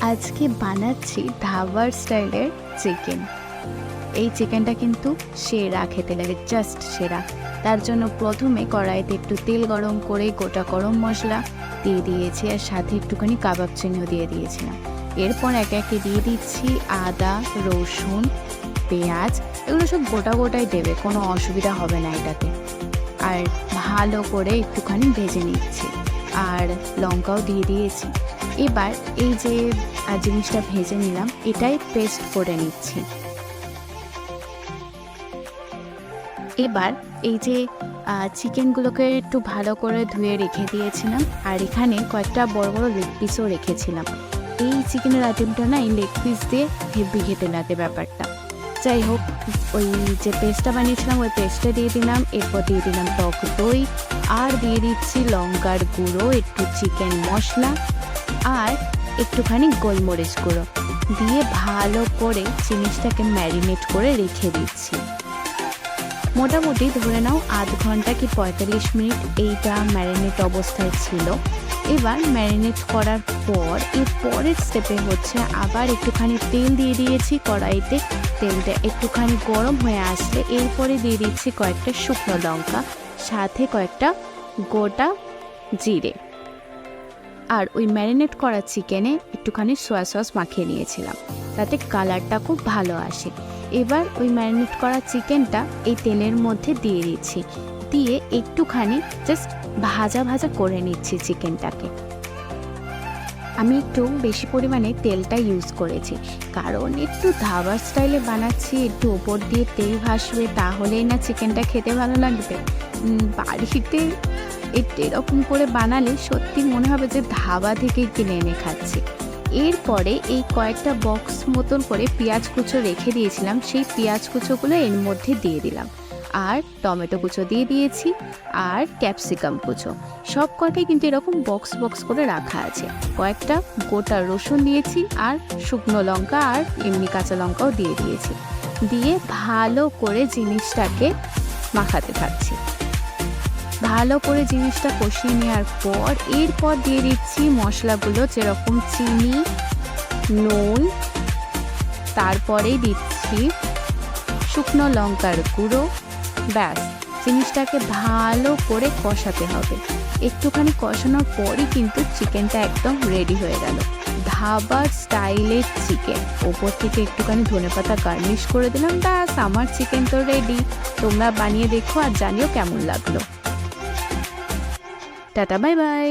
আজকে বানাচ্ছি ধাবার স্টাইলের চিকেন। এই চিকেনটা কিন্তু সেরা খেতে লাগে জাস্ট সেরা। তার জন্য প্রথমে কড়াইতে একটু তেল গরম করে গোটা গরম মশলা দিয়ে দিয়েছি আর সাথে একটুখানি কাবাব চিহ্ন দিয়ে দিয়েছিলাম। এরপর একে একে দিয়ে দিচ্ছি আদা, রসুন, পেঁয়াজ, এগুলো সব গোটা গোটাই দেবে, কোনো অসুবিধা হবে না এটাতে। আর ভালো করে একটুখানি ভেজে নিচ্ছি। আর লঙ্কাও দিয়ে দিয়েছি। এবার এই যে জিনিসটা ভেজে নিলাম, এটাই পেস্ট করে নিচ্ছি। এবার এই যে চিকেনগুলোকে একটু ভালো করে ধুয়ে রেখে দিয়েছিলাম, আর এখানে কয়েকটা বড় বড় লেগ পিসও রেখেছিলাম। এই চিকেনের আইটেমটা না, এই লেগ পিস দিয়ে হেভি খেতে লাগে ব্যাপারটা। যাই হোক, ওই যে পেস্টটা বানিয়েছিলাম, ওই পেস্টটা দিয়ে দিলাম, এরপর দিয়ে দিলাম টক দই, আর দিয়ে দিচ্ছি লঙ্কার গুঁড়ো, একটু চিকেন মশলা আর একটুখানি গোলমরিচ গুঁড়ো দিয়ে ভালো করে জিনিসটাকে ম্যারিনেট করে রেখে দিচ্ছি। মোটামুটি ধরে নাও আধ ঘণ্টা কি পঁয়তাল্লিশ মিনিট এইটা ম্যারিনেট অবস্থায় ছিল। এবার ম্যারিনেট করার পর এর পরের স্টেপে হচ্ছে আবার একটুখানি তেল দিয়ে দিয়েছি কড়াইতে। তেলটা একটুখানি গরম হয়ে আসলে এরপরে দিয়ে দিচ্ছি কয়েকটা শুকনো লঙ্কা, সাথে কয়েকটা গোটা জিরে। আর ওই ম্যারিনেট করা চিকেনে একটুখানি সয়া সস মাখিয়ে নিয়েছিলাম। তাতে কালারটা খুব ভালো আসে। এবার ওই ম্যারিনেট করা চিকেনটা এই তেলের মধ্যে দিয়ে দিচ্ছি। দিয়ে একটুখানি জাস্ট ভাজা ভাজা করে নিচ্ছি চিকেনটাকে। আমি একটু বেশি পরিমাণে তেলটা ইউজ করেছি। কারণ একটু ধাবার স্টাইলে বানাচ্ছি, একটু ওপর দিয়ে তেল ভাসবে, তাহলেই না চিকেনটা খেতে ভালো লাগবে। বাড়িতে এরকম করে বানালে সত্যি মনে হবে যে ধাবা থেকে কিনে এনে খাচ্ছি। এরপরে এই কয়েকটা বক্স মতন করে পেঁয়াজ কুচো রেখে দিয়েছিলাম, সেই পেঁয়াজ কুচোগুলো এর মধ্যে দিয়ে দিলাম। আর টমেটো কুচো দিয়ে দিয়েছি, আর ক্যাপসিকাম কুচো। সব কটাই কিন্তু এরকম বক্স বক্স করে রাখা আছে। কয়েকটা গোটা রসুন দিয়েছি, আর শুকনো লঙ্কা, আর এমনি কাঁচা লঙ্কাও দিয়ে দিয়েছি। দিয়ে ভালো করে জিনিসটাকে মাখাতে থাকছি। ভালো করে জিনিসটা কষিয়ে নেওয়ার পর এরপর দিয়ে দিচ্ছি মশলাগুলো যেরকম চিনি, নুন তারপরেই দিচ্ছি শুকনো লঙ্কার গুঁড়ো। ব্যাস, জিনিসটাকে ভালো করে কষাতে হবে। একটুখানি কষানোর পরই কিন্তু চিকেনটা একদম রেডি হয়ে গেল। ধাবার স্টাইলের চিকেন। ওপর থেকে একটুখানি ধনেপাতা গার্নিশ করে দিলাম। ব্যাস, আমার চিকেন তো রেডি তোমরা বানিয়ে দেখো আর জানিও কেমন লাগল। Tata bye bye